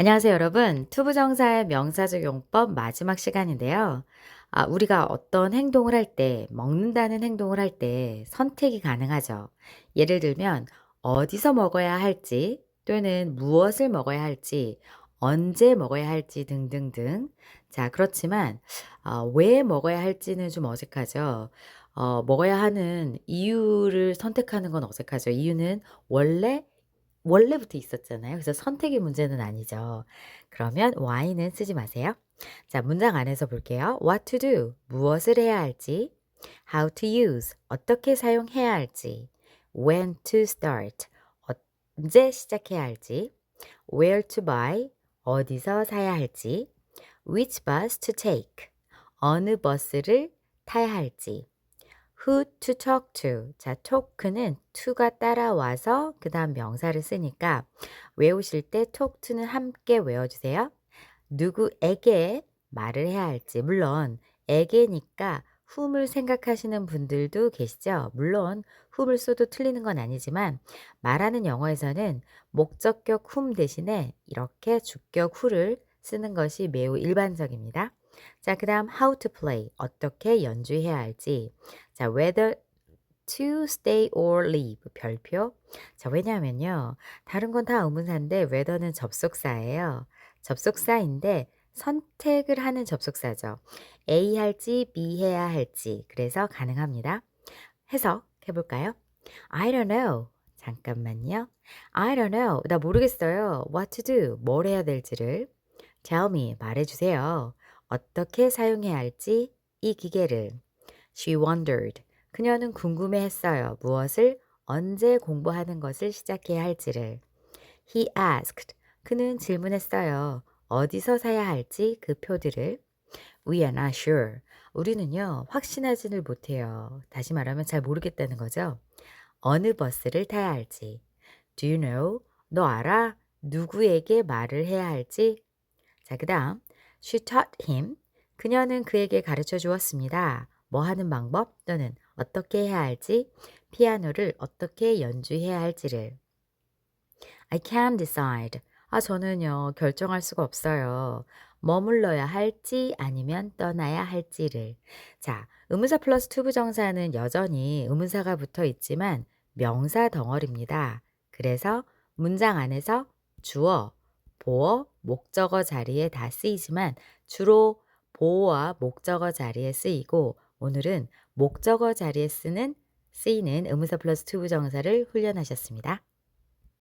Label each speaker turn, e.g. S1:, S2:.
S1: 안녕하세요, 여러분. 투부정사의 명사적 용법 마지막 시간인데요. 아, 우리가 어떤 행동을 할 때, 먹는다는 행동을 할 때 선택이 가능하죠. 예를 들면, 어디서 먹어야 할지, 또는 무엇을 먹어야 할지, 언제 먹어야 할지 등등등. 자, 그렇지만, 어, 왜 먹어야 할지는 좀 어색하죠. 어, 먹어야 하는 이유를 선택하는 건 어색하죠. 이유는 원래 원래부터 있었잖아요. 그래서 선택의 문제는 아니죠. 그러면 why는 쓰지 마세요. 자, 문장 안에서 볼게요. what to do, 무엇을 해야 할지, how to use, 어떻게 사용해야 할지, when to start, 언제 시작해야 할지, where to buy, 어디서 사야 할지, which bus to take, 어느 버스를 타야 할지, who to talk to. 자, talk는 to가 따라와서 그 다음 명사를 쓰니까 외우실 때 talk to는 함께 외워주세요. 누구에게 말을 해야 할지. 물론 에게니까 whom을 생각하시는 분들도 계시죠. 물론 whom을 써도 틀리는 건 아니지만 말하는 영어에서는 목적격 whom 대신에 이렇게 주격 who를 쓰는 것이 매우 일반적입니다. 자, 그 다음 how to play. 어떻게 연주해야 할지. 자, whether to stay or leave. 별표. 자, 왜냐하면요. 다른 건 다 의문사인데 whether는 접속사예요. 접속사인데 선택을 하는 접속사죠. A 할지 B 해야 할지. 그래서 가능합니다. 해석해 볼까요? I don't know. 잠깐만요. I don't know. 나 모르겠어요. What to do. 뭘 해야 될지를. Tell me. 말해주세요. 어떻게 사용해야 할지 이 기계를. She wondered. 그녀는 궁금해했어요. 무엇을 언제 공부하는 것을 시작해야 할지를. He asked. 그는 질문했어요. 어디서 사야 할지 그 표들을. We are not sure. 우리는요, 확신하지를 못해요. 다시 말하면 잘 모르겠다는 거죠. 어느 버스를 타야 할지. Do you know? 너 알아? 누구에게 말을 해야 할지? 자, 그 다음. She taught him. 그녀는 그에게 가르쳐 주었습니다. 뭐 하는 방법 또는 어떻게 해야 할지, 피아노를 어떻게 연주해야 할지를. I can't decide. 아, 저는요, 결정할 수가 없어요. 머물러야 할지 아니면 떠나야 할지를. 자, 의문사 플러스 투부 정사는 여전히 의문사가 붙어 있지만 명사 덩어리입니다. 그래서 문장 안에서 주어, 보어, 목적어 자리에 다 쓰이지만 주로 보어와 목적어 자리에 쓰이고 오늘은 목적어 자리에 쓰는 쓰이는 의문사 플러스 투부 정사를 훈련하셨습니다.